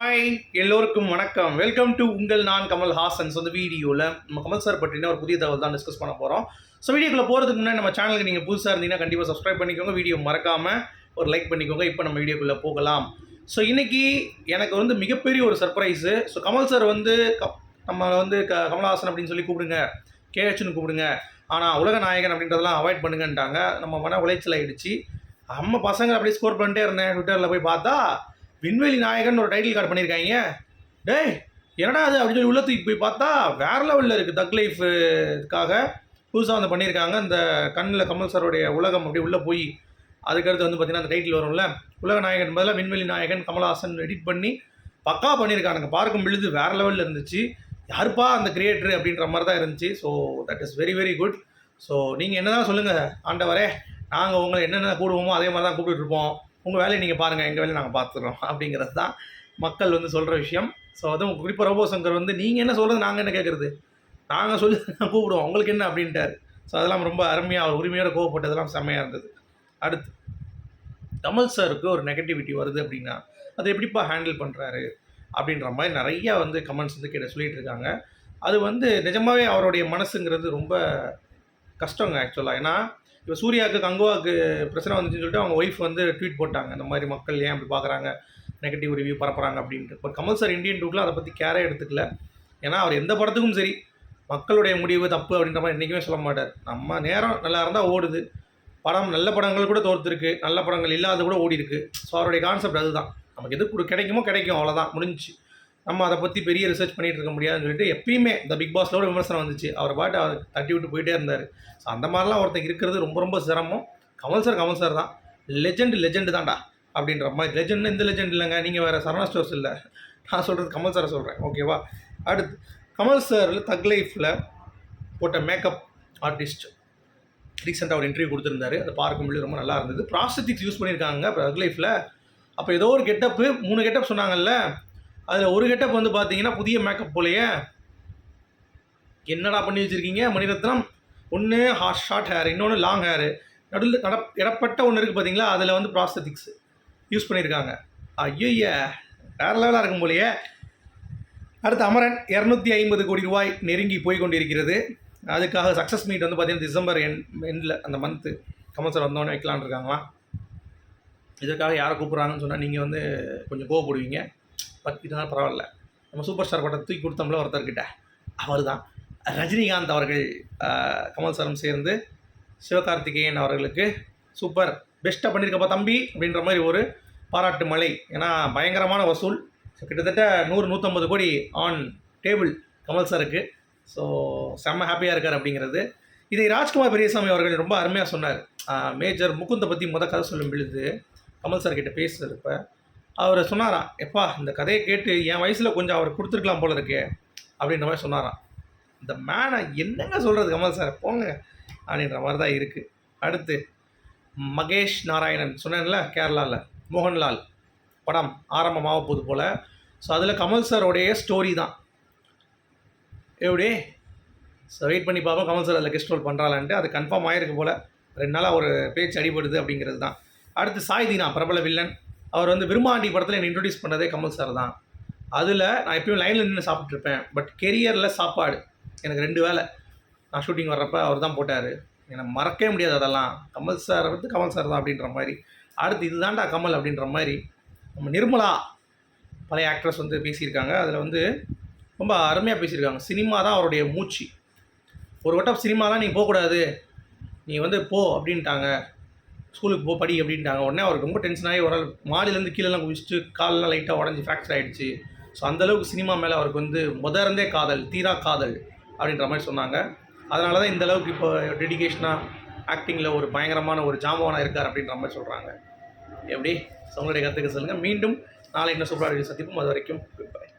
Hi எல்லோருக்கும் வணக்கம். Welcome to உங்கள் நான் கமல் ஹாசன்ஸ் அந்த வீடியோவில் நம்ம கமல் சார் பற்றின ஒரு புதிய தகவல் தான் டிஸ்கஸ் பண்ண போகிறோம் ஸோ வீடியோக்குள்ளே போகிறதுக்கு முன்னாடி நம்ம சேனலுக்கு நீங்கள் புதுசாக இருந்தீங்கன்னா கண்டிப்பாக சப்ஸ்கிரைப் பண்ணிக்கோங்க. வீடியோ மறக்காமல் ஒரு லைக் பண்ணிக்கோங்க. இப்போ நம்ம வீடியோக்குள்ளே போகலாம். ஸோ இன்றைக்கி எனக்கு வந்து மிகப்பெரிய ஒரு சர்ப்ரைஸு ஸோ கமல் சார் வந்து கப் நம்ம வந்து க கமல்ஹாசன் அப்படின்னு சொல்லி கூப்பிடுங்க. கேஹெச்னு கூப்பிடுங்க. ஆனால் உலக நாயகன் அப்படின்றதெல்லாம் அவாய்ட் பண்ணுங்கன்ட்டாங்க. நம்ம மன உளைச்சல் ஆயிடுச்சு. நம்ம பசங்க அப்படியே ஸ்கோர் பண்ணிட்டே இருந்தேன். ட்விட்டரில் போய் பார்த்தா விண்வெளி நாயகன் ஒரு டைட்டில் கார்டு பண்ணியிருக்காங்க டேய் என்னடா அது அப்படின்னு சொல்லி உள்ளத்துக்கு போய் பார்த்தா வேற லெவலில் இருக்குது தக் லைஃப்க்காக புதுசாக வந்து பண்ணியிருக்காங்க அந்த கண்ணில் கமல் சாருடைய உலகம் அப்படி உள்ளே போய் அதுக்கடுத்து வந்து பார்த்தீங்கன்னா அந்த டைட்டில் வரும்ல. உலக நாயகன் பதிலாக விண்வெளி நாயகன் கமல்ஹாசன் எடிட் பண்ணி பக்கா பண்ணியிருக்கானுங்க பார்க்கும் பொழுது வேறு லெவலில் இருந்துச்சு. யாருப்பா அந்த கிரியேட்டர் அப்படின்ற மாதிரி தான் இருந்துச்சு. So that is very very good so நீங்கள் என்ன தான் சொல்லுங்கள் ஆண்டவரே நாங்கள் உங்களை என்னென்ன கூடுவோமோ அதே மாதிரி தான் கூப்பிட்டுருப்போம் உங்கள் வேலையை நீங்கள் பாருங்கள் எங்கள் வேலையை நாங்கள் பார்த்துக்குறோம் அப்படிங்கிறது தான் மக்கள் வந்து சொல்கிற விஷயம். ஸோ அதுவும் குறிப்பாக ரோபோ சங்கர் வந்து நீங்கள் என்ன சொல்கிறது நாங்கள் என்ன கேட்குறது நாங்கள் சொல்லி நான் கூப்பிடுவோம் உங்களுக்கு என்ன? அப்படின்ட்டார். ஸோ அதெல்லாம் ரொம்ப அருமையாக அவர் உரிமையோட கோவப்பட்டதெல்லாம் செம்மையாக இருந்தது. அடுத்து கமல் சாருக்கு ஒரு நெகட்டிவிட்டி வருது அப்படின்னா அதை எப்படிப்பா ஹேண்டில் பண்ணுறாரு அப்படின்ற மாதிரி நிறையா வந்து கமெண்ட்ஸ் வந்து கேட்ட சொல்லிகிட்டு இருக்காங்க. அது வந்து நிஜமாகவே அவருடைய மனசுங்கிறது ரொம்ப கஷ்டங்க ஆக்சுவலாக ஏன்னா இப்போ சூர்யாவுக்கு கங்குவாவுக்கு பிரச்சனை வந்துச்சுன்னு சொல்லிட்டு அவங்க ஒய்ஃப் வந்து ட்வீட் போட்டாங்க. இந்த மாதிரி மக்கள் ஏன் அப்படி பார்க்குறாங்க? நெகட்டிவ் ரிவ்யூ பரப்புறாங்க அப்படின்ட்டு. பட் கமல் சார் இந்தியன் டூக்கில் அதை பற்றி கேரே எடுத்துக்கல. ஏன்னா அவர் எந்த படத்துக்கும் சரி மக்களுடைய முடிவு தப்பு அப்படின்ற மாதிரி என்றைக்குமே சொல்ல மாட்டார். நம்ம நேரம் நல்லா இருந்தால் ஓடுது. படம் நல்ல படங்கள் கூட தோர்த்துருக்கு நல்ல படங்கள் இல்லாத கூட ஓடி இருக்கு ஸோ அவருடைய கான்செப்ட் அதுதான். நமக்கு எது கிடைக்குமோ கிடைக்கும். அவ்வளோதான் முடிஞ்சு நம்ம அதை பற்றி பெரிய ரிசர்ச் பண்ணிட்டு இருக்க முடியாதுன்னு சொல்லிட்டு எப்பயுமே இந்த பிக் பாஸ்லோட விமர்சனம் வந்துச்சு. அவர் பாட்டு அவர் தட்டி விட்டு போயிட்டே இருந்தார். ஸோ அந்த மாதிரிலாம் ஒருத்தர் இருக்கிறது ரொம்ப ரொம்ப சிரமம். கமல் சார் கமல் சார் தான். லெஜெண்ட் லெஜெண்ட் தான்டா அப்படின்ற மாதிரி. லெஜெண்ட் இந்த லெஜெண்ட் இல்லைங்க. நீங்கள் வேறு சரணா ஸ்டோர்ஸ் இல்லை. நான் சொல்கிறது கமல் சாரை சொல்கிறேன் ஓகேவா அடுத்து கமல் சாரில் தக் லைஃப்பில் போட்ட மேக்கப் ஆர்டிஸ்ட் ரீசெண்டாக ஒரு இன்டர்வியூ கொடுத்துருந்தாரு. அதை பார்க்கும்போது ரொம்ப நல்லா இருந்தது. ப்ராஸ்டிக்ஸ் யூஸ் பண்ணியிருக்காங்க தக் லைஃப்பில் அப்போ ஏதோ ஒரு கெட்டப்பு மூணு கெட்டப் சொன்னாங்கல்ல. அதில் ஒரு கெட்டப் வந்து பார்த்தீங்கன்னா புதிய மேக்கப் போலையே. என்னடா பண்ணி வச்சுருக்கீங்க? மணிரத்னம். ஒன்று ஹார்ட் ஷார்ட் ஹேர் இன்னொன்று லாங் ஹேர் நடுவில் நட இடப்பட்ட ஒன்று இருக்குது பார்த்தீங்களா அதில் வந்து ப்ராஸ்தட்டிக்ஸ் யூஸ் பண்ணியிருக்காங்க ஐயய்ய வேற லெவலாக இருக்கும் போலயே. அடுத்து அமரன் இரநூத்தி ஐம்பது கோடி ரூபாய் நெருங்கி போய் கொண்டிருக்கிறது. அதுக்காக சக்ஸஸ் மீட் வந்து பார்த்தீங்கன்னா டிசம்பர் என் எண்டில் அந்த மந்த்து கமல் சார் வந்தோடனே வைக்கலான்னு இருக்காங்களா இதற்காக யாரை கூப்பிட்றாங்கன்னு சொன்னால் நீங்கள் வந்து கொஞ்சம் கோவப்படுவீங்க. பட் இதனால் பரவாயில்ல. நம்ம சூப்பர் ஸ்டார் படம் தூக்கி கொடுத்தோம்ல ஒருத்தர்கிட்ட. அவர் தான் ரஜினிகாந்த் அவர்கள் கமல் சாரும் சேர்ந்து சிவகார்த்திகேயன் அவர்களுக்கு சூப்பர் பெஸ்ட்டாக பண்ணியிருக்கப்பா தம்பி அப்படின்ற மாதிரி ஒரு பாராட்டு மழை. ஏன்னா பயங்கரமான வசூல். ஸோ கிட்டத்தட்ட நூறு நூற்றம்பது கோடி ஆன் டேபிள் கமல் சாருக்கு ஸோ செம்ம ஹாப்பியாக இருக்கார் அப்படிங்கிறது. இதை ராஜ்குமார் பெரியசாமி அவர்கள் ரொம்ப அருமையாக சொன்னார். மேஜர் முகுந்தை பற்றி முத கதை சொல்லும் பொழுது கமல் சார் கிட்ட பேசுகிறப்ப அவர் சொன்னாராம் எப்பா இந்த கதையை கேட்டு என் வயசில் கொஞ்சம் அவர் கொடுத்துருக்கலாம் போல இருக்கே அப்படின்ற மாதிரி சொன்னாராம். இந்த மேனை என்னங்க சொல்கிறது கமல் சார் போங்க அப்படின்ற மாதிரி தான் இருக்குது அடுத்து மகேஷ் நாராயணன் சொன்னேன்ல கேரளாவில் மோகன்லால் படம் ஆரம்பமாக போகுது போல். ஸோ அதில் கமல் சாரோடைய ஸ்டோரி தான். எப்படி? ஸோ வெயிட் பண்ணி பார்ப்போம் கமல் சார் அதில் கெஸ்ட் ரோல் பண்ணுறாளான்ட்டு அது கன்ஃபார்ம் ஆகிருக்கு போல். ரெண்டு நாளாக ஒரு பேச்சு அடிபடுது அப்படிங்கிறது தான். அடுத்து சாய் தீனா பிரபல வில்லன் அவர் வந்து விரும்மாண்டி படத்தில் என்னை இன்ட்ரடியூஸ் பண்ணதே கமல் சார் தான். அதில் நான் எப்பயும் லைனில் நின்று சாப்பிட்ருப்பேன் பட் கெரியரில் சாப்பாடு. எனக்கு ரெண்டு வேலை. நான் ஷூட்டிங் வர்றப்ப அவர் தான் போட்டார். எனக்கு மறக்கவே முடியாது அதெல்லாம். கமல் சார் வந்து கமல் சார் தான் அப்படின்ற மாதிரி. அடுத்து இதுதான்டா கமல் அப்படின்ற மாதிரி நம்ம நிர்மலா பழைய ஆக்ட்ரஸ் வந்து பேசியிருக்காங்க. அதில் வந்து ரொம்ப அருமையாக பேசியிருக்காங்க. சினிமா தான் அவருடைய மூச்சு. ஒரு வட்டம் சினிமாலாம் நீ போகக்கூடாது. நீ வந்து போ அப்படின்ட்டாங்க. ஸ்கூலுக்கு போ படி அப்படின்ட்டாங்க. உடனே அவருக்கு ரொம்ப டென்ஷன் ஆகி ஒரு நாள் மாடியிலேருந்து கீழெல்லாம் குதிச்சுட்டு காலெல்லாம் லைட்டாக உடஞ்சி ஃப்ராக்சர் ஆகிடுச்சு ஸோ அந்தளவுக்கு சினிமா மேலே அவருக்கு வந்து முதர்ந்தே காதல் தீரா காதல் அப்படின்ற மாதிரி சொன்னாங்க. அதனால தான் இந்த அளவுக்கு இப்போ டெடிக்கேஷனாக ஆக்டிங்கில் ஒரு பயங்கரமான ஒரு ஜாமவானாக இருக்கார் அப்படின்ற மாதிரி சொல்கிறாங்க எப்படி? உங்களுடைய கருத்துக்கு சொல்லுங்கள் மீண்டும் நாளை இன்னும் சூப்பராக சந்திப்போம். அது வரைக்கும் பாய்